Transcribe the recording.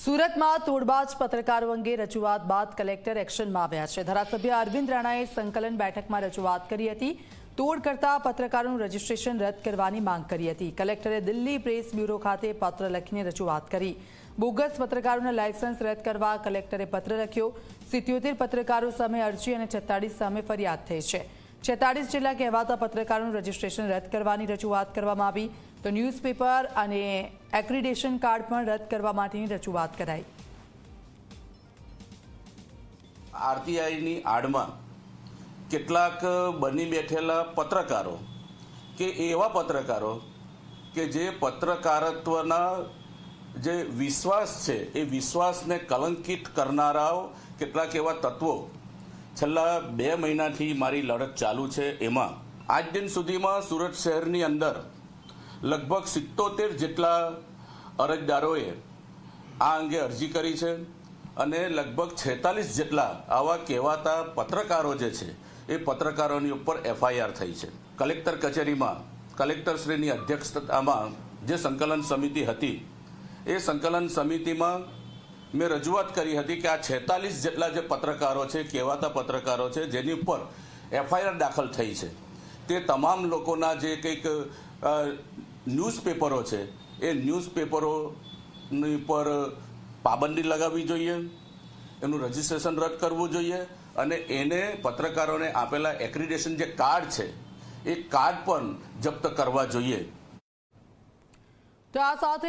સુરતમાં તોડબાજ પત્રકારો અંગે રજૂઆત બાદ કલેક્ટર એક્શનમાં આવ્યા છે. ધારાસભ્ય અરવિંદ રાણાએ સંકલન બેઠકમાં રજૂઆત કરી હતી. તોડ કરતા પત્રકારોનું રજીસ્ટ્રેશન રદ કરવાની માંગ કરી હતી. કલેક્ટરે દિલ્હી પ્રેસ બ્યુરો ખાતે પત્ર લખીને રજૂઆત કરી. બોગસ પત્રકારોના લાયસન્સ રદ કરવા કલેક્ટરે પત્ર લખ્યો. સિત્યોતેર પત્રકારો સામે અરજી અને છેતાળીસ સામે ફરિયાદ થઈ છે. છેતાળીસ જેટલા કહેવાતા પત્રકારોનું રજીસ્ટ્રેશન રદ કરવાની રજૂઆત કરવામાં આવી. તો ન્યૂઝપેપર અને એક્રિડેશન કાર્ડ પણ રદ કરવા માટેની રજૂઆત કરાઈ. આરટીઆઈની આડમાં કેટલાક બની બેઠેલા પત્રકારો કે એવા પત્રકારો કે જે પત્રકારત્વના જે વિશ્વાસ છે, એ વિશ્વાસને કલંકિત કરનારાઓ, કેટલાક એવા તત્વો છેલ્લા બે મહિનાથી મારી લડત ચાલુ છે. એમાં આજ દિન સુધીમાં સુરત શહેરની અંદર લગભગ સિત્તોતેર જેટલા અરજદારોએ આ અંગે અરજી કરી છે અને લગભગ છેતાલીસ જેટલા આવા કહેવાતા પત્રકારો જે છે, એ પત્રકારોની ઉપર એફઆઈઆર થઈ છે. કલેક્ટર કચેરીમાં કલેક્ટરશ્રીની અધ્યક્ષતામાં જે સંકલન સમિતિ હતી, એ સંકલન સમિતિમાં મેં રજૂઆત કરી હતી કે આ છેતાલીસ જેટલા જે પત્રકારો છે, કહેવાતા પત્રકારો છે, જેની ઉપર એફઆઈઆર દાખલ થઈ છે. તે તમામ લોકોના જે કંઈક ન્યૂઝપેપરો છે, એ ન્યૂઝપેપરોની પર પાબંદી લગાવવી જોઈએ, એનું રજીસ્ટ્રેશન રદ કરવું જોઈએ, અને એને પત્રકારોને આપેલા એક્રિડેશન જે કાર્ડ છે, એ કાર્ડ પણ જપ્ત કરવા જોઈએ. તો આ સાથે